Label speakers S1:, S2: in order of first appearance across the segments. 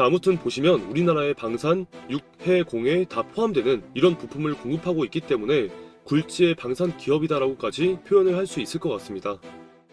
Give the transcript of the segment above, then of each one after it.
S1: 자 아무튼 보시면 우리나라의 방산, 육, 해, 공에 다 포함되는 이런 부품을 공급하고 있기 때문에 굴지의 방산 기업이다라고까지 표현을 할 수 있을 것 같습니다.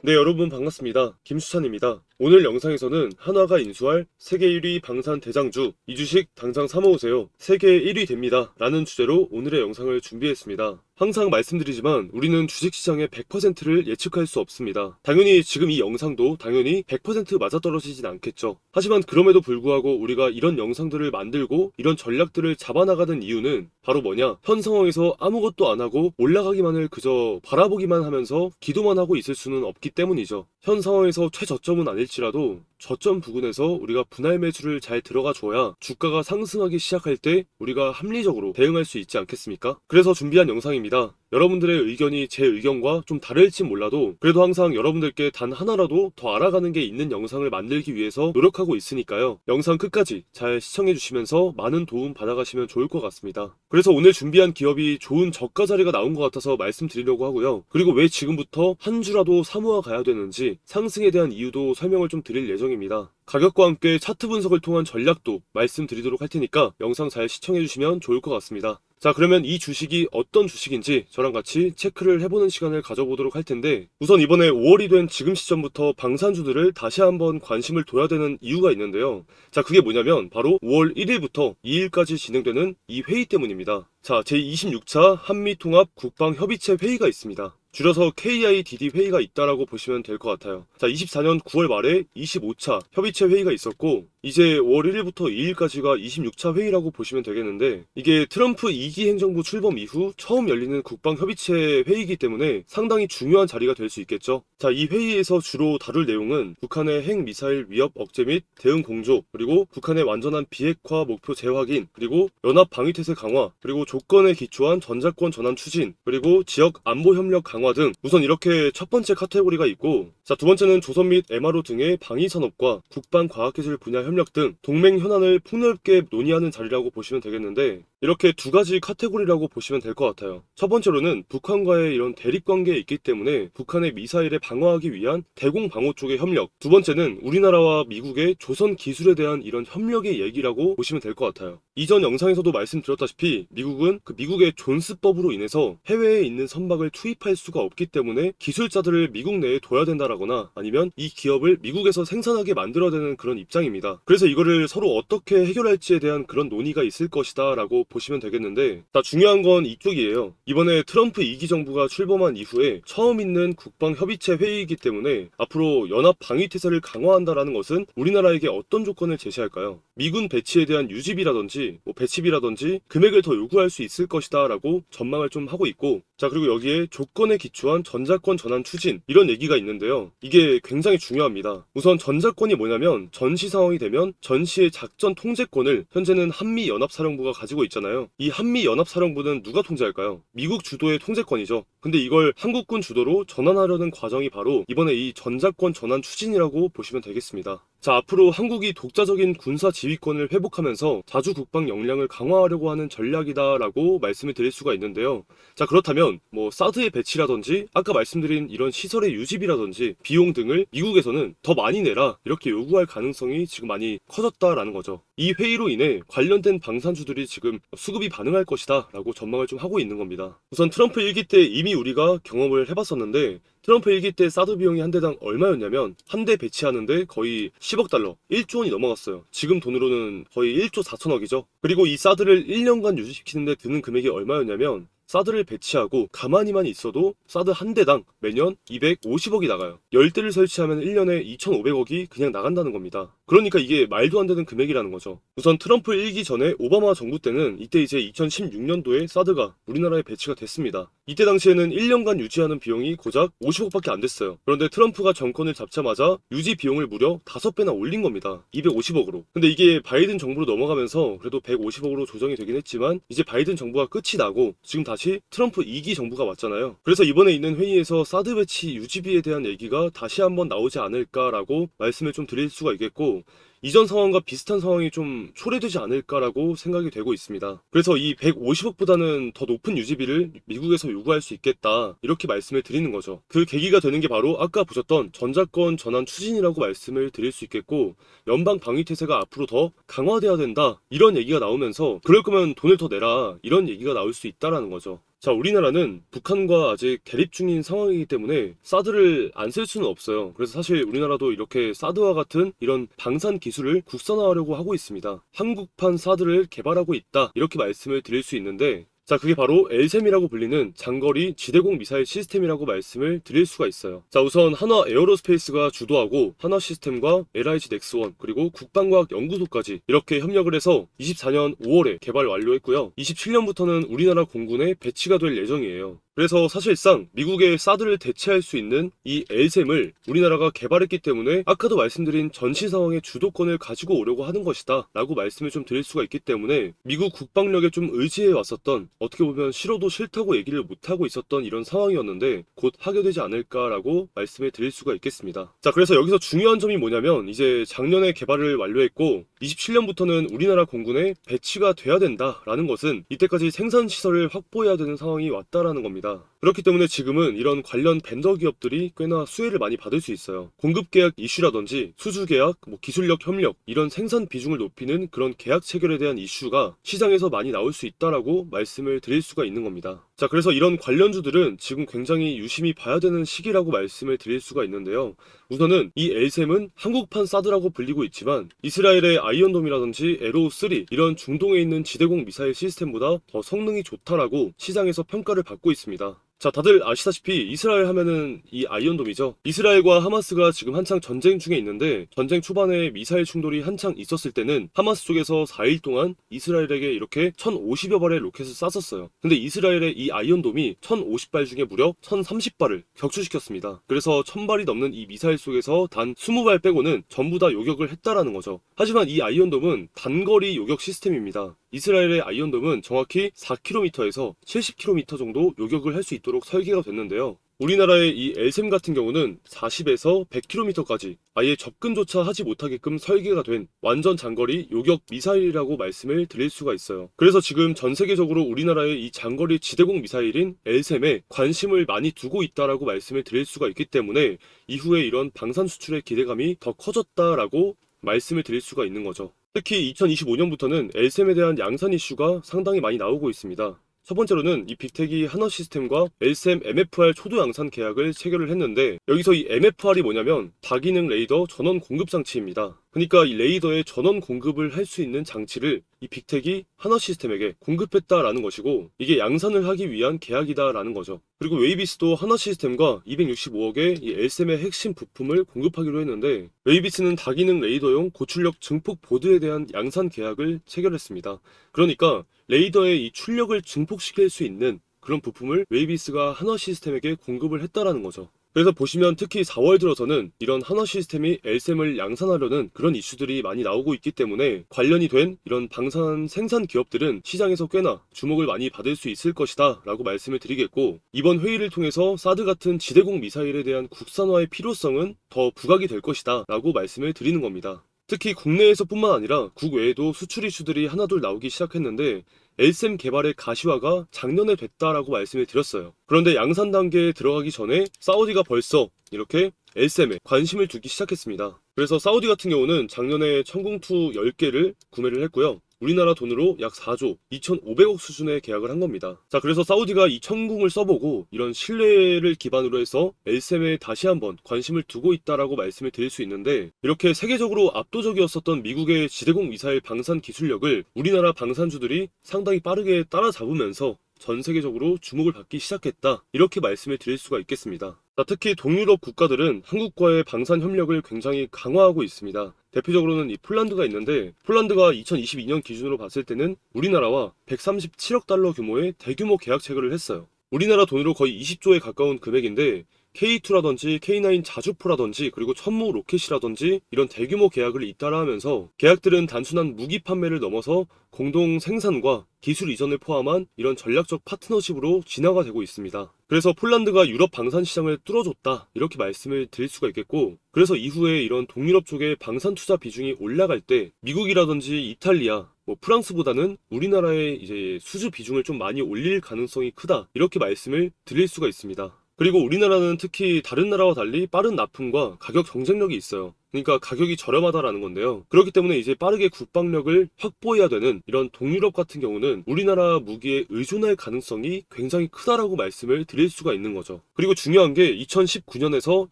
S1: 네 여러분 반갑습니다. 김수찬입니다. 오늘 영상에서는 한화가 인수할 세계 1위 방산 대장주 이 주식 당장 사모으세요. 세계 1위 됩니다. 라는 주제로 오늘의 영상을 준비했습니다. 항상 말씀드리지만 우리는 주식시장의 100%를 예측할 수 없습니다. 당연히 지금 이 영상도 당연히 100% 맞아떨어지진 않겠죠. 하지만 그럼에도 불구하고 우리가 이런 영상들을 만들고 이런 전략들을 잡아나가는 이유는 바로 뭐냐? 현 상황에서 아무것도 안 하고 올라가기만을 그저 바라보기만 하면서 기도만 하고 있을 수는 없기 때문이죠. 현 상황에서 최저점은 아닐 지라도 저점 부근에서 우리가 분할 매수를 잘 들어가 줘야 주가가 상승하기 시작할 때 우리가 합리적으로 대응할 수 있지 않겠습니까? 그래서 준비한 영상입니다. 여러분들의 의견이 제 의견과 좀 다를지 몰라도 그래도 항상 여러분들께 단 하나라도 더 알아가는 게 있는 영상을 만들기 위해서 노력하고 있으니까요. 영상 끝까지 잘 시청해 주시면서 많은 도움 받아가시면 좋을 것 같습니다. 그래서 오늘 준비한 기업이 좋은 저가 자리가 나온 것 같아서 말씀드리려고 하고요. 그리고 왜 지금부터 한 주라도 사모아 가야 되는지 상승에 대한 이유도 설명을 좀 드릴 예정입니다. 가격과 함께 차트 분석을 통한 전략도 말씀드리도록 할 테니까 영상 잘 시청해 주시면 좋을 것 같습니다. 자, 그러면 이 주식이 어떤 주식인지 저랑 같이 체크를 해보는 시간을 가져보도록 할 텐데, 우선 이번에 5월이 된 지금 시점부터 방산주들을 다시 한번 관심을 둬야 되는 이유가 있는데요. 자, 그게 뭐냐면, 바로 5월 1일부터 2일까지 진행되는 이 회의 때문입니다. 자, 제26차 한미통합 국방협의체 회의가 있습니다. 줄여서 KIDD 회의가 있다라고 보시면 될 것 같아요. 자, 24년 9월 말에 25차 협의체 회의가 있었고, 이제 5월 1일부터 2일까지가 26차 회의라고 보시면 되겠는데, 이게 트럼프 2기 행정부 출범 이후 처음 열리는 국방협의체 회의이기 때문에 상당히 중요한 자리가 될 수 있겠죠. 자, 이 회의에서 주로 다룰 내용은 북한의 핵 미사일 위협 억제 및 대응 공조, 그리고 북한의 완전한 비핵화 목표 재확인, 그리고 연합 방위태세 강화, 그리고 조건에 기초한 전자권 전환 추진, 그리고 지역 안보 협력 강화 등 우선 이렇게 첫 번째 카테고리가 있고 자 두 번째는 조선 및 MRO 등의 방위 산업과 국방 과학기술 분야 협력 등 동맹 현안을 폭넓게 논의하는 자리라고 보시면 되겠는데 이렇게 두 가지 카테고리라고 보시면 될 것 같아요. 첫 번째로는 북한과의 이런 대립 관계에 있기 때문에 북한의 미사일에 방어하기 위한 대공 방어 쪽의 협력. 두 번째는 우리나라와 미국의 조선 기술에 대한 이런 협력의 얘기라고 보시면 될 것 같아요. 이전 영상에서도 말씀드렸다시피 미국은 그 미국의 존스법으로 인해서 해외에 있는 선박을 투입할 수가 없기 때문에 기술자들을 미국 내에 둬야 된다라거나 아니면 이 기업을 미국에서 생산하게 만들어야 되는 그런 입장입니다. 그래서 이거를 서로 어떻게 해결할지에 대한 그런 논의가 있을 것이다 라고 보시면 되겠는데 자 중요한 건 이쪽이에요. 이번에 트럼프 2기 정부가 출범한 이후에 처음 있는 국방 협의체 회의이기 때문에 앞으로 연합 방위 태세를 강화한다라는 것은 우리나라에게 어떤 조건을 제시할까요? 미군 배치에 대한 유지비라든지 뭐 배치비라든지 금액을 더 요구할 수 있을 것이다 라고 전망을 좀 하고 있고 자 그리고 여기에 조건에 기초한 전자권 전환 추진 이런 얘기가 있는데요. 이게 굉장히 중요합니다. 우선 전자권이 뭐냐면 전시 상황이 되면 전시의 작전 통제권을 현재는 한미 연합사령부가 가지고 있 잖아요. 이 한미 연합사령부는 누가 통제할까요? 미국 주도의 통제권이죠. 근데 이걸 한국군 주도로 전환하려는 과정이 바로 이번에 이 전자권 전환 추진이라고 보시면 되겠습니다. 자, 앞으로 한국이 독자적인 군사 지휘권을 회복하면서 자주 국방 역량을 강화하려고 하는 전략이다라고 말씀을 드릴 수가 있는데요. 자, 그렇다면 뭐 사드의 배치라든지 아까 말씀드린 이런 시설의 유지비라든지 비용 등을 미국에서는 더 많이 내라 이렇게 요구할 가능성이 지금 많이 커졌다라는 거죠. 이 회의로 인해 관련된 방산주들이 지금 수급이 반응할 것이다라고 전망을 좀 하고 있는 겁니다. 우선 트럼프 1기 때 이미 우리가 경험을 해봤었는데 트럼프 1기 때 사드 비용이 한 대당 얼마였냐면 한 대 배치하는데 거의 10억 달러, 1조 원이 넘어갔어요. 지금 돈으로는 거의 1조 4천억이죠. 그리고 이 사드를 1년간 유지시키는데 드는 금액이 얼마였냐면 사드를 배치하고 가만히만 있어도 사드 한 대당 매년 250억이 나가요. 10대를 설치하면 1년에 2,500억이 그냥 나간다는 겁니다. 그러니까 이게 말도 안 되는 금액이라는 거죠. 우선 트럼프 1기 전에 오바마 정부 때는 이때 이제 2016년도에 사드가 우리나라에 배치가 됐습니다. 이때 당시에는 1년간 유지하는 비용이 고작 50억밖에 안 됐어요. 그런데 트럼프가 정권을 잡자마자 유지 비용을 무려 5배나 올린 겁니다. 250억으로. 근데 이게 바이든 정부로 넘어가면서 그래도 150억으로 조정이 되긴 했지만 이제 바이든 정부가 끝이 나고 지금 다시 트럼프 2기 정부가 왔잖아요. 그래서 이번에 있는 회의에서 사드 배치 유지비에 대한 얘기가 다시 한번 나오지 않을까라고 말씀을 좀 드릴 수가 있겠고 이전 상황과 비슷한 상황이 좀 초래되지 않을까라고 생각이 되고 있습니다. 그래서 이 150억보다는 더 높은 유지비를 미국에서 요구할 수 있겠다 이렇게 말씀을 드리는 거죠. 그 계기가 되는 게 바로 아까 보셨던 전자권 전환 추진이라고 말씀을 드릴 수 있겠고 연방 방위 태세가 앞으로 더 강화돼야 된다 이런 얘기가 나오면서 그럴 거면 돈을 더 내라 이런 얘기가 나올 수 있다라는 거죠. 자, 우리나라는 북한과 아직 대립 중인 상황이기 때문에 사드를 안 쓸 수는 없어요. 그래서 사실 우리나라도 이렇게 사드와 같은 이런 방산 기술을 국산화하려고 하고 있습니다. 한국판 사드를 개발하고 있다. 이렇게 말씀을 드릴 수 있는데 자, 그게 바로 엘셈이라고 불리는 장거리 지대공 미사일 시스템이라고 말씀을 드릴 수가 있어요. 자, 우선 한화 에어로스페이스가 주도하고 한화 시스템과 LIG 넥스원 그리고 국방과학 연구소까지 이렇게 협력을 해서 24년 5월에 개발 완료했고요. 27년부터는 우리나라 공군에 배치가 될 예정이에요. 그래서 사실상 미국의 사드를 대체할 수 있는 이 엘셈을 우리나라가 개발했기 때문에 아까도 말씀드린 전시 상황의 주도권을 가지고 오려고 하는 것이다 라고 말씀을 좀 드릴 수가 있기 때문에 미국 국방력에 좀 의지해 왔었던 어떻게 보면 싫어도 싫다고 얘기를 못하고 있었던 이런 상황이었는데 곧 하게 되지 않을까라고 말씀을 드릴 수가 있겠습니다. 자 그래서 여기서 중요한 점이 뭐냐면 이제 작년에 개발을 완료했고 27년부터는 우리나라 공군에 배치가 돼야 된다라는 것은 이때까지 생산 시설을 확보해야 되는 상황이 왔다라는 겁니다. go. 그렇기 때문에 지금은 이런 관련 벤더 기업들이 꽤나 수혜를 많이 받을 수 있어요. 공급 계약 이슈라든지 수주 계약, 뭐 기술력 협력 이런 생산 비중을 높이는 그런 계약 체결에 대한 이슈가 시장에서 많이 나올 수 있다라고 말씀을 드릴 수가 있는 겁니다. 자, 그래서 이런 관련주들은 지금 굉장히 유심히 봐야 되는 시기라고 말씀을 드릴 수가 있는데요. 우선은 이 엘셈은 한국판 사드라고 불리고 있지만 이스라엘의 아이언돔이라든지 에로우3 이런 중동에 있는 지대공 미사일 시스템보다 더 성능이 좋다라고 시장에서 평가를 받고 있습니다. 자, 다들 아시다시피 이스라엘 하면은 이 아이언돔이죠. 이스라엘과 하마스가 지금 한창 전쟁 중에 있는데 전쟁 초반에 미사일 충돌이 한창 있었을 때는 하마스 쪽에서 4일 동안 이스라엘에게 이렇게 1050여 발의 로켓을 쐈었어요. 근데 이스라엘의 이 아이언돔이 1050발 중에 무려 1030발을 격추시켰습니다. 그래서 1000발이 넘는 이 미사일 속에서 단 20발 빼고는 전부 다 요격을 했다라는 거죠. 하지만 이 아이언돔은 단거리 요격 시스템입니다. 이스라엘의 아이언돔은 정확히 4km에서 70km 정도 요격을 할 수 있도록 설계가 됐는데요. 우리나라의 이 엘셈 같은 경우는 40에서 100km까지 아예 접근조차 하지 못하게끔 설계가 된 완전 장거리 요격 미사일이라고 말씀을 드릴 수가 있어요. 그래서 지금 전 세계적으로 우리나라의 이 장거리 지대공 미사일인 엘셈에 관심을 많이 두고 있다라고 말씀을 드릴 수가 있기 때문에 이후에 이런 방산 수출의 기대감이 더 커졌다라고 말씀을 드릴 수가 있는 거죠. 특히 2025년부터는 엘셈에 대한 양산 이슈가 상당히 많이 나오고 있습니다. 첫 번째로는 이 빅텍이 한화 시스템과 엘셈 MFR 초도 양산 계약을 체결을 했는데 여기서 이 MFR이 뭐냐면 다기능 레이더 전원 공급 장치입니다. 그러니까 이 레이더의 전원 공급을 할 수 있는 장치를 이 빅텍이 한화 시스템에게 공급했다라는 것이고 이게 양산을 하기 위한 계약이다라는 거죠. 그리고 웨이비스도 한화 시스템과 265억의 이 엘셈의 핵심 부품을 공급하기로 했는데 웨이비스는 다기능 레이더용 고출력 증폭 보드에 대한 양산 계약을 체결했습니다. 그러니까 레이더의 이 출력을 증폭시킬 수 있는 그런 부품을 웨이비스가 한화 시스템에게 공급을 했다라는 거죠. 그래서 보시면 특히 4월 들어서는 이런 한화 시스템이 엘셈을 양산하려는 그런 이슈들이 많이 나오고 있기 때문에 관련이 된 이런 방산 생산 기업들은 시장에서 꽤나 주목을 많이 받을 수 있을 것이다 라고 말씀을 드리겠고 이번 회의를 통해서 사드 같은 지대공 미사일에 대한 국산화의 필요성은 더 부각이 될 것이다 라고 말씀을 드리는 겁니다. 특히 국내에서뿐만 아니라 국외에도 수출 이슈들이 하나둘 나오기 시작했는데 엘셈 개발의 가시화가 작년에 됐다라고 말씀을 드렸어요. 그런데 양산 단계에 들어가기 전에 사우디가 벌써 이렇게 엘셈에 관심을 두기 시작했습니다. 그래서 사우디 같은 경우는 작년에 천궁2 10개를 구매를 했고요. 우리나라 돈으로 약 4조 2,500억 수준의 계약을 한 겁니다. 자, 그래서 사우디가 이 천궁을 써보고 이런 신뢰를 기반으로 해서 엘셈에 다시 한번 관심을 두고 있다라고 말씀을 드릴 수 있는데 이렇게 세계적으로 압도적이었었던 미국의 지대공 미사일 방산 기술력을 우리나라 방산주들이 상당히 빠르게 따라잡으면서 전 세계적으로 주목을 받기 시작했다. 이렇게 말씀을 드릴 수가 있겠습니다. 자, 특히 동유럽 국가들은 한국과의 방산 협력을 굉장히 강화하고 있습니다. 대표적으로는 이 폴란드가 있는데 폴란드가 2022년 기준으로 봤을 때는 우리나라와 137억 달러 규모의 대규모 계약 체결을 했어요. 우리나라 돈으로 거의 20조에 가까운 금액인데 K2라든지 K9 자주포라든지 그리고 천무 로켓이라든지 이런 대규모 계약을 잇따라 하면서 계약들은 단순한 무기 판매를 넘어서 공동 생산과 기술 이전을 포함한 이런 전략적 파트너십으로 진화가 되고 있습니다. 그래서 폴란드가 유럽 방산 시장을 뚫어줬다 이렇게 말씀을 드릴 수가 있겠고 그래서 이후에 이런 동유럽 쪽의 방산 투자 비중이 올라갈 때 미국이라든지 이탈리아 뭐 프랑스보다는 우리나라의 이제 수주 비중을 좀 많이 올릴 가능성이 크다 이렇게 말씀을 드릴 수가 있습니다. 그리고 우리나라는 특히 다른 나라와 달리 빠른 납품과 가격 경쟁력이 있어요. 그러니까 가격이 저렴하다라는 건데요. 그렇기 때문에 이제 빠르게 국방력을 확보해야 되는 이런 동유럽 같은 경우는 우리나라 무기에 의존할 가능성이 굉장히 크다라고 말씀을 드릴 수가 있는 거죠. 그리고 중요한 게 2019년에서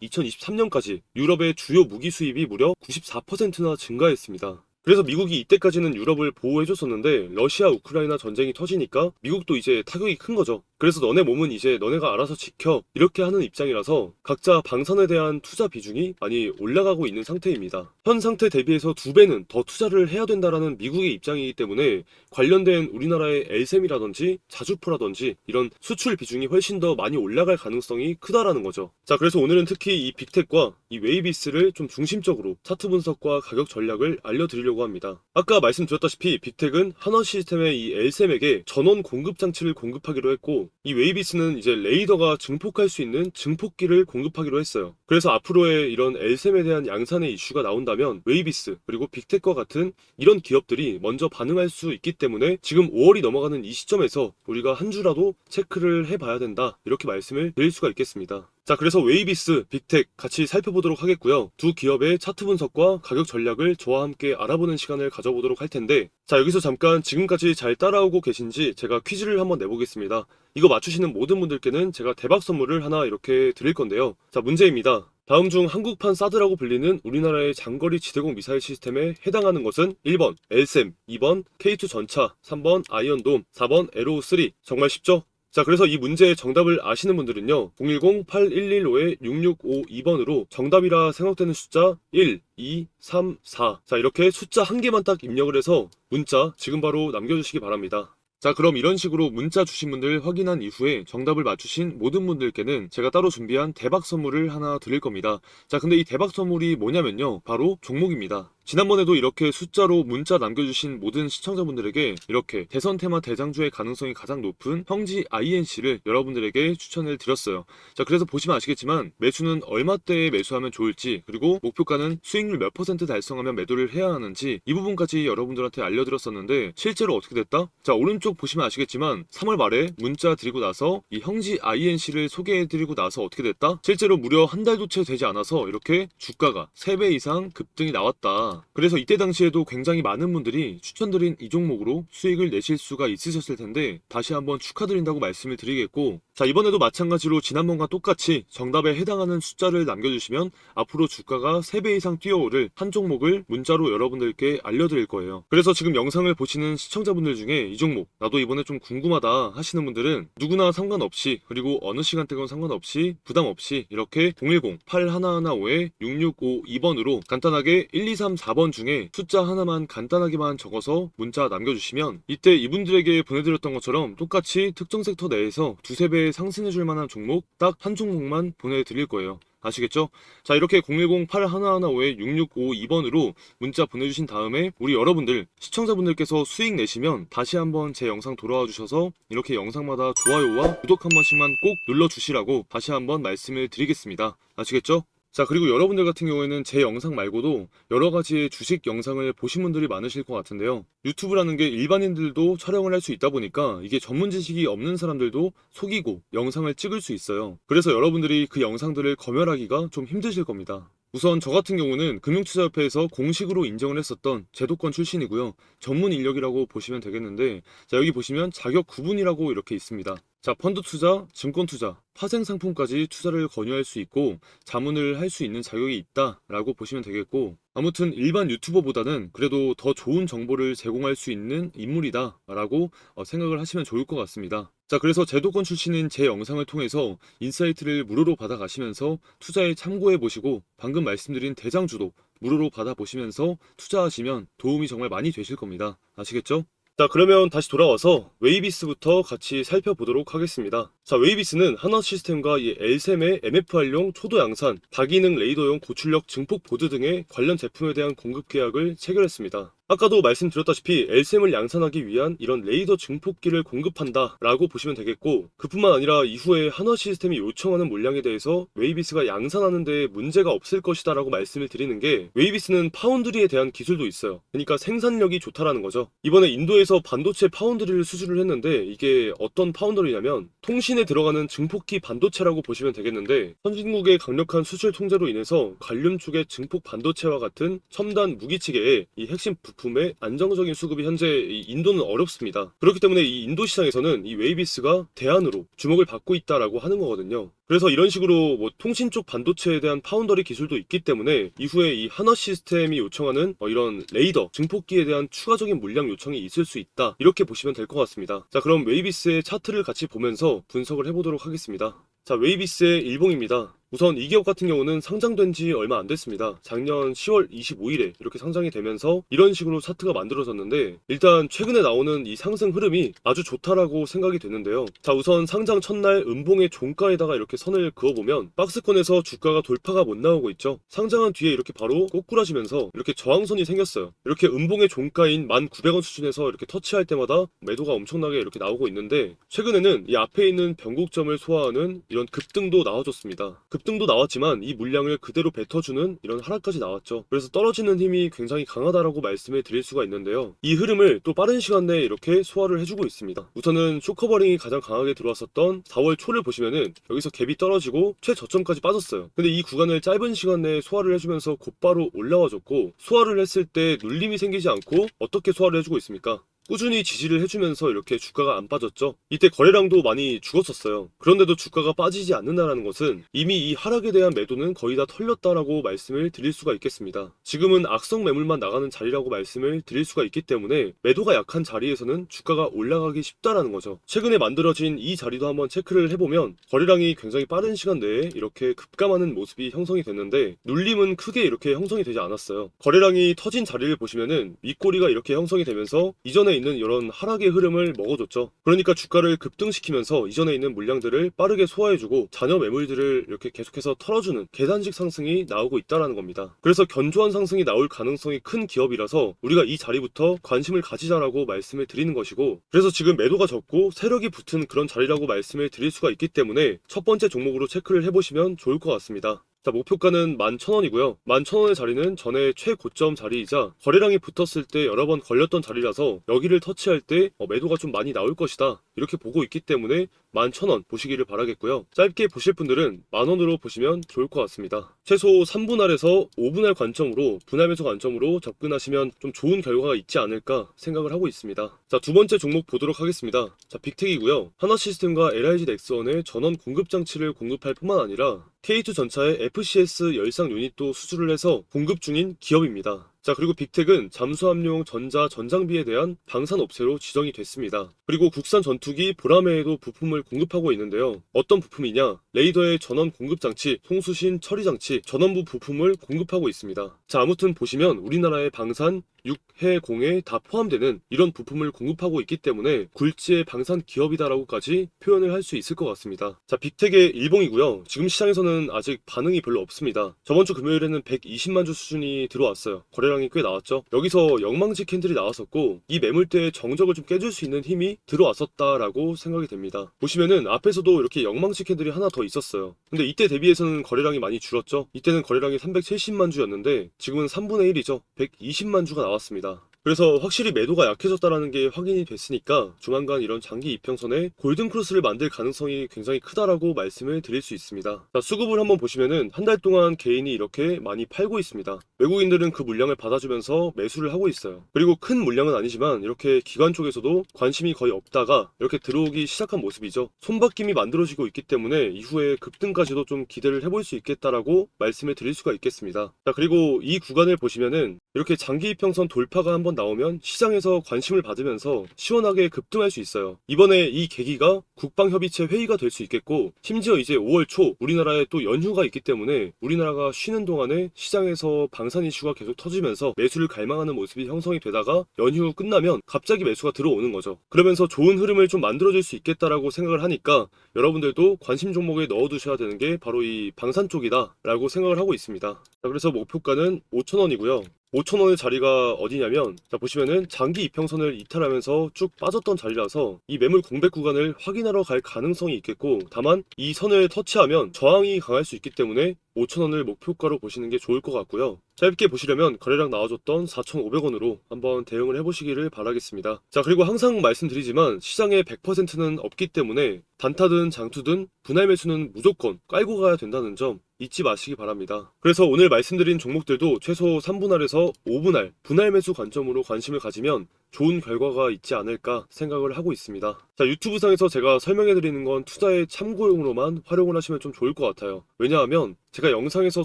S1: 2023년까지 유럽의 주요 무기 수입이 무려 94%나 증가했습니다. 그래서 미국이 이때까지는 유럽을 보호해줬었는데 러시아 우크라이나 전쟁이 터지니까 미국도 이제 타격이 큰 거죠. 그래서 너네 몸은 이제 너네가 알아서 지켜 이렇게 하는 입장이라서 각자 방산에 대한 투자 비중이 많이 올라가고 있는 상태입니다. 현 상태 대비해서 두 배는 더 투자를 해야 된다라는 미국의 입장이기 때문에 관련된 우리나라의 엘셈이라든지 자주포라든지 이런 수출 비중이 훨씬 더 많이 올라갈 가능성이 크다라는 거죠. 자 그래서 오늘은 특히 이 빅텍과 이 웨이비스를 좀 중심적으로 차트 분석과 가격 전략을 알려드리려고 합니다. 아까 말씀드렸다시피 빅텍은 한원 시스템의 이 엘셈에게 전원 공급 장치를 공급하기로 했고 이 웨이비스는 이제 레이더가 증폭할 수 있는 증폭기를 공급하기로 했어요. 그래서 앞으로의 이런 엘셈에 대한 양산의 이슈가 나온다면 웨이비스 그리고 빅텍과 같은 이런 기업들이 먼저 반응할 수 있기 때문에 지금 5월이 넘어가는 이 시점에서 우리가 한 주라도 체크를 해봐야 된다 이렇게 말씀을 드릴 수가 있겠습니다. 자, 그래서 웨이비스, 빅텍 같이 살펴보도록 하겠고요. 두 기업의 차트 분석과 가격 전략을 저와 함께 알아보는 시간을 가져보도록 할 텐데, 자, 여기서 잠깐 지금까지 잘 따라오고 계신지 제가 퀴즈를 한번 내보겠습니다. 이거 맞추시는 모든 분들께는 제가 대박 선물을 하나 이렇게 드릴 건데요. 자, 문제입니다. 다음 중 한국판 사드라고 불리는 우리나라의 장거리 지대공 미사일 시스템에 해당하는 것은 1번 엘셈, 2번 K2 전차, 3번 아이언돔, 4번 에로우 3. 정말 쉽죠? 자, 그래서 이 문제의 정답을 아시는 분들은요, 010-8115-6652번으로 정답이라 생각되는 숫자 1, 2, 3, 4. 자, 이렇게 숫자 한 개만 딱 입력을 해서 문자 지금 바로 남겨주시기 바랍니다. 자, 그럼 이런 식으로 문자 주신 분들 확인한 이후에 정답을 맞추신 모든 분들께는 제가 따로 준비한 대박 선물을 하나 드릴 겁니다. 자, 근데 이 대박 선물이 뭐냐면요. 바로 종목입니다. 지난번에도 이렇게 숫자로 문자 남겨주신 모든 시청자분들에게 이렇게 대선 테마 대장주의 가능성이 가장 높은 형지 INC를 여러분들에게 추천을 드렸어요. 자, 그래서 보시면 아시겠지만 매수는 얼마대에 매수하면 좋을지 그리고 목표가는 수익률 몇 퍼센트 달성하면 매도를 해야 하는지 이 부분까지 여러분들한테 알려드렸었는데 실제로 어떻게 됐다? 자, 오른쪽 보시면 아시겠지만 3월 말에 문자 드리고 나서 이 형지 INC를 소개해드리고 나서 어떻게 됐다? 실제로 무려 한 달도 채 되지 않아서 이렇게 주가가 3배 이상 급등이 나왔다. 그래서 이때 당시에도 굉장히 많은 분들이 추천드린 이 종목으로 수익을 내실 수가 있으셨을 텐데 다시 한번 축하드린다고 말씀을 드리겠고 자 이번에도 마찬가지로 지난번과 똑같이 정답에 해당하는 숫자를 남겨주시면 앞으로 주가가 3배 이상 뛰어오를 한 종목을 문자로 여러분들께 알려드릴 거예요. 그래서 지금 영상을 보시는 시청자분들 중에 이 종목 나도 이번에 좀 궁금하다 하시는 분들은 누구나 상관없이 그리고 어느 시간대건 상관없이 부담 없이 이렇게 010-8115-6652번으로 간단하게 1, 2, 3, 4번 중에 숫자 하나만 간단하게만 적어서 문자 남겨주시면 이때 이분들에게 보내드렸던 것처럼 똑같이 특정 섹터 내에서 두세 배 상승해줄 만한 종목 딱 한 종목만 보내드릴 거예요. 아시겠죠? 자 이렇게 010-8115-6652번으로 문자 보내주신 다음에 우리 여러분들 시청자분들께서 수익 내시면 다시 한번 제 영상 돌아와 주셔서 이렇게 영상마다 좋아요와 구독 한 번씩만 꼭 눌러주시라고 다시 한번 말씀을 드리겠습니다. 아시겠죠? 자 그리고 여러분들 같은 경우에는 제 영상 말고도 여러 가지의 주식 영상을 보신 분들이 많으실 것 같은데요. 유튜브라는 게 일반인들도 촬영을 할 수 있다 보니까 이게 전문 지식이 없는 사람들도 속이고 영상을 찍을 수 있어요. 그래서 여러분들이 그 영상들을 검열하기가 좀 힘드실 겁니다. 우선 저 같은 경우는 금융투자협회에서 공식으로 인정을 했었던 제도권 출신이고요. 전문 인력이라고 보시면 되겠는데 자 여기 보시면 자격 구분이라고 이렇게 있습니다. 자 펀드 투자, 증권 투자, 파생 상품까지 투자를 권유할 수 있고 자문을 할 수 있는 자격이 있다라고 보시면 되겠고 아무튼 일반 유튜버보다는 그래도 더 좋은 정보를 제공할 수 있는 인물이다라고 어, 생각을 하시면 좋을 것 같습니다. 자 그래서 제도권 출신인 제 영상을 통해서 인사이트를 무료로 받아가시면서 투자에 참고해 보시고 방금 말씀드린 대장주도 무료로 받아보시면서 투자하시면 도움이 정말 많이 되실 겁니다. 아시겠죠? 자, 그러면 다시 돌아와서 웨이비스부터 같이 살펴보도록 하겠습니다. 자, 웨이비스는 하나 시스템과 이 엘셈의 MFR용 초도 양산, 다기능 레이더용 고출력 증폭 보드 등의 관련 제품에 대한 공급 계약을 체결했습니다. 아까도 말씀드렸다시피 엘셈을 양산하기 위한 이런 레이더 증폭기를 공급한다 라고 보시면 되겠고 그뿐만 아니라 이후에 한화 시스템이 요청하는 물량에 대해서 웨이비스가 양산하는 데 문제가 없을 것이다 라고 말씀을 드리는 게 웨이비스는 파운드리에 대한 기술도 있어요. 그러니까 생산력이 좋다라는 거죠. 이번에 인도에서 반도체 파운드리를 수주를 했는데 이게 어떤 파운드리냐면 통신에 들어가는 증폭기 반도체라고 보시면 되겠는데 선진국의 강력한 수출 통제로 인해서 관련 쪽의 증폭 반도체와 같은 첨단 무기체계의 이 핵심 부 품의 안정적인 수급이 현재 이 인도는 어렵습니다. 그렇기 때문에 이 인도 시장에서는 이 웨이비스가 대안으로 주목을 받고 있다라고 하는 거거든요. 그래서 이런 식으로 뭐 통신 쪽 반도체에 대한 파운더리 기술도 있기 때문에 이후에 이 한화 시스템이 요청하는 어 이런 레이더 증폭기에 대한 추가적인 물량 요청이 있을 수 있다 이렇게 보시면 될 것 같습니다. 자 그럼 웨이비스의 차트를 같이 보면서 분석을 해보도록 하겠습니다. 자 웨이비스의 일봉입니다. 우선 이 기업 같은 경우는 상장된 지 얼마 안 됐습니다. 작년 10월 25일에 이렇게 상장이 되면서 이런 식으로 차트가 만들어졌는데 일단 최근에 나오는 이 상승 흐름이 아주 좋다라고 생각이 되는데요. 자 우선 상장 첫날 음봉의 종가에다가 이렇게 선을 그어보면 박스권에서 주가가 돌파가 못 나오고 있죠. 상장한 뒤에 이렇게 바로 꼬꾸라지면서 이렇게 저항선이 생겼어요. 이렇게 음봉의 종가인 1,900원 수준에서 이렇게 터치할 때마다 매도가 엄청나게 이렇게 나오고 있는데 최근에는 이 앞에 있는 변곡점을 소화하는 이런 급등도 나와줬습니다. 급등도 나왔지만 이 물량을 그대로 뱉어주는 이런 하락까지 나왔죠. 그래서 떨어지는 힘이 굉장히 강하다라고 말씀을 드릴 수가 있는데요. 이 흐름을 또 빠른 시간 내에 이렇게 소화를 해주고 있습니다. 우선은 쇼커버링이 가장 강하게 들어왔었던 4월 초를 보시면은 여기서 갭이 떨어지고 최저점까지 빠졌어요. 근데 이 구간을 짧은 시간 내에 소화를 해주면서 곧바로 올라와줬고 소화를 했을 때 눌림이 생기지 않고 어떻게 소화를 해주고 있습니까? 꾸준히 지지를 해주면서 이렇게 주가가 안 빠졌죠. 이때 거래량도 많이 죽었었어요. 그런데도 주가가 빠지지 않는다는 것은 이미 이 하락에 대한 매도는 거의 다 털렸다라고 말씀을 드릴 수가 있겠습니다. 지금은 악성 매물만 나가는 자리라고 말씀을 드릴 수가 있기 때문에 매도가 약한 자리에서는 주가가 올라가기 쉽다라는 거죠. 최근에 만들어진 이 자리도 한번 체크를 해보면 거래량이 굉장히 빠른 시간 내에 이렇게 급감하는 모습이 형성이 됐는데 눌림은 크게 이렇게 형성이 되지 않았어요. 거래량이 터진 자리를 보시면은 윗꼬리가 이렇게 형성이 되면서 이전에 있는 이런 하락의 흐름을 먹어줬죠. 그러니까 주가를 급등시키면서 이전에 있는 물량들을 빠르게 소화해주고 잔여 매물들을 이렇게 계속해서 털어주는 계단식 상승이 나오고 있다는 겁니다. 그래서 견조한 상승이 나올 가능성이 큰 기업이라서 우리가 이 자리부터 관심을 가지자라고 말씀을 드리는 것이고 그래서 지금 매도가 적고 세력이 붙은 그런 자리라고 말씀을 드릴 수가 있기 때문에 첫 번째 종목으로 체크를 해보시면 좋을 것 같습니다. 자, 목표가는 11,000원이고요. 11,000원의 자리는 전에 최고점 자리이자 거래량이 붙었을 때 여러 번 걸렸던 자리라서 여기를 터치할 때 어, 매도가 좀 많이 나올 것이다. 이렇게 보고 있기 때문에 11,000원 보시기를 바라겠고요. 짧게 보실 분들은 만원으로 보시면 좋을 것 같습니다. 최소 3분할에서 5분할 관점으로 분할 매수 관점으로 접근하시면 좀 좋은 결과가 있지 않을까 생각을 하고 있습니다. 자, 두 번째 종목 보도록 하겠습니다. 자, 빅텍이고요. 하나 시스템과 LIG 넥스원의 전원 공급 장치를 공급할 뿐만 아니라 K2 전차의 FCS 열상 유닛도 수주를 해서 공급 중인 기업입니다. 자, 그리고 빅텍은 잠수함용 전자 전장비에 대한 방산 업체로 지정이 됐습니다. 그리고 국산 전투기 보라매에도 부품을 공급하고 있는데요. 어떤 부품이냐? 레이더의 전원 공급 장치, 송수신 처리 장치, 전원부 부품을 공급하고 있습니다. 자, 아무튼 보시면 우리나라의 방산 6해 공에 다 포함되는 이런 부품을 공급하고 있기 때문에 굴지의 방산 기업이다라고까지 표현을 할 수 있을 것 같습니다. 자, 빅텍의 일봉이고요. 지금 시장에서는 아직 반응이 별로 없습니다. 저번 주 금요일에는 120만 주 수준이 들어왔어요. 거래량이 꽤 나왔죠. 여기서 영망지 캔들이 나왔었고 이 매물대의 정적을 좀 깨줄 수 있는 힘이 들어왔었다라고 생각이 됩니다. 보시면은 앞에서도 이렇게 영망지 캔들이 하나 더 있었어요. 근데 이때 대비해서는 거래량이 많이 줄었죠. 이때는 거래량이 370만 주였는데 지금은 3분의 1이죠. 120만 주가 나왔습니다. 그래서 확실히 매도가 약해졌다라는 게 확인이 됐으니까 조만간 이런 장기 이평선에 골든 크로스를 만들 가능성이 굉장히 크다라고 말씀을 드릴 수 있습니다. 자, 수급을 한번 보시면은 한 달 동안 개인이 이렇게 많이 팔고 있습니다. 외국인들은 그 물량을 받아주면서 매수를 하고 있어요. 그리고 큰 물량은 아니지만 이렇게 기관 쪽에서도 관심이 거의 없다가 이렇게 들어오기 시작한 모습이죠. 손바뀜이 만들어지고 있기 때문에 이후에 급등까지도 좀 기대를 해볼 수 있겠다라고 말씀을 드릴 수가 있겠습니다. 자, 그리고 이 구간을 보시면은 이렇게 장기 이평선 돌파가 한번 나오면 시장에서 관심을 받으면서 시원하게 급등할 수 있어요. 이번에 이 계기가 국방협의체 회의가 될 수 있겠고 심지어 이제 5월 초 우리나라에 또 연휴가 있기 때문에 우리나라가 쉬는 동안에 시장에서 방산 이슈가 계속 터지면서 매수를 갈망하는 모습이 형성이 되다가 연휴 끝나면 갑자기 매수가 들어오는 거죠. 그러면서 좋은 흐름을 좀 만들어줄 수 있겠다라고 생각을 하니까 여러분들도 관심 종목에 넣어두셔야 되는 게 바로 이 방산 쪽이다라고 생각을 하고 있습니다. 자, 그래서 목표가는 5,000원이고요. 5,000원의 자리가 어디냐면 자 보시면은 장기 이평선을 이탈하면서 쭉 빠졌던 자리라서 이 매물 공백 구간을 확인하러 갈 가능성이 있겠고 다만 이 선을 터치하면 저항이 강할 수 있기 때문에 5,000원을 목표가로 보시는 게 좋을 것 같고요. 짧게 보시려면 거래량 나와줬던 4,500원으로 한번 대응을 해보시기를 바라겠습니다. 자 그리고 항상 말씀드리지만 시장에 100%는 없기 때문에 단타든 장투든 분할 매수는 무조건 깔고 가야 된다는 점 잊지 마시기 바랍니다. 그래서 오늘 말씀드린 종목들도 최소 3분할에서 5분할, 분할 매수 관점으로 관심을 가지면 좋은 결과가 있지 않을까 생각을 하고 있습니다. 자, 유튜브상에서 제가 설명해드리는 건 투자의 참고용으로만 활용을 하시면 좀 좋을 것 같아요. 왜냐하면 제가 영상에서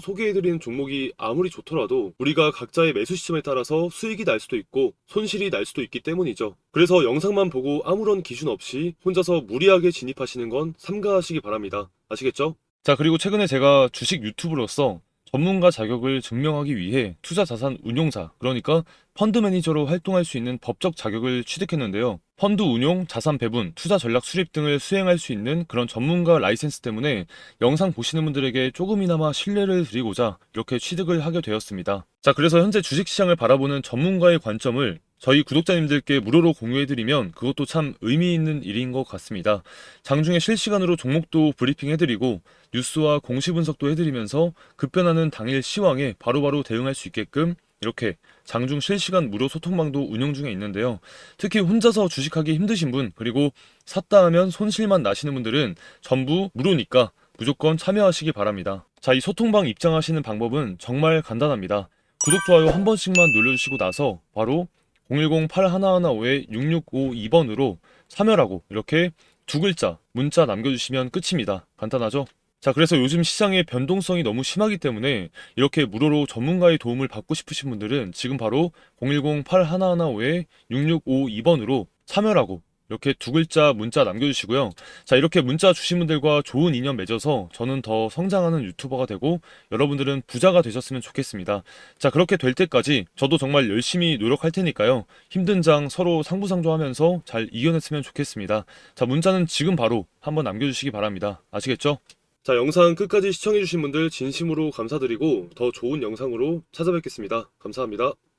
S1: 소개해드리는 종목이 아무리 좋더라도 우리가 각자의 매수 시점에 따라서 수익이 날 수도 있고 손실이 날 수도 있기 때문이죠. 그래서 영상만 보고 아무런 기준 없이 혼자서 무리하게 진입하시는 건 삼가하시기 바랍니다. 아시겠죠? 자, 그리고 최근에 제가 주식 유튜브로서 전문가 자격을 증명하기 위해 투자 자산 운용사, 그러니까 펀드 매니저로 활동할 수 있는 법적 자격을 취득했는데요. 펀드 운용, 자산 배분, 투자 전략 수립 등을 수행할 수 있는 그런 전문가 라이센스 때문에 영상 보시는 분들에게 조금이나마 신뢰를 드리고자 이렇게 취득을 하게 되었습니다. 자, 그래서 현재 주식시장을 바라보는 전문가의 관점을 저희 구독자님들께 무료로 공유해드리면 그것도 참 의미 있는 일인 것 같습니다. 장중에 실시간으로 종목도 브리핑해드리고 뉴스와 공시 분석도 해드리면서 급변하는 당일 시황에 바로바로 대응할 수 있게끔 이렇게 장중 실시간 무료 소통방도 운영 중에 있는데요. 특히 혼자서 주식하기 힘드신 분, 그리고 샀다 하면 손실만 나시는 분들은 전부 무료니까 무조건 참여하시기 바랍니다. 자, 이 소통방 입장하시는 방법은 정말 간단합니다. 구독, 좋아요 한 번씩만 눌러주시고 나서 바로 010-8155-6652번으로 참여라고 이렇게 두 글자 문자 남겨주시면 끝입니다. 간단하죠? 자, 그래서 요즘 시장의 변동성이 너무 심하기 때문에 이렇게 무료로 전문가의 도움을 받고 싶으신 분들은 지금 바로 010-8155-6652번으로 참여라고 이렇게 두 글자 문자 남겨주시고요. 자, 이렇게 문자 주신 분들과 좋은 인연 맺어서 저는 더 성장하는 유튜버가 되고 여러분들은 부자가 되셨으면 좋겠습니다. 자, 그렇게 될 때까지 저도 정말 열심히 노력할 테니까요. 힘든 장 서로 상부상조하면서 잘 이겨냈으면 좋겠습니다. 자, 문자는 지금 바로 한번 남겨주시기 바랍니다. 아시겠죠? 자, 영상 끝까지 시청해주신 분들 진심으로 감사드리고 더 좋은 영상으로 찾아뵙겠습니다. 감사합니다.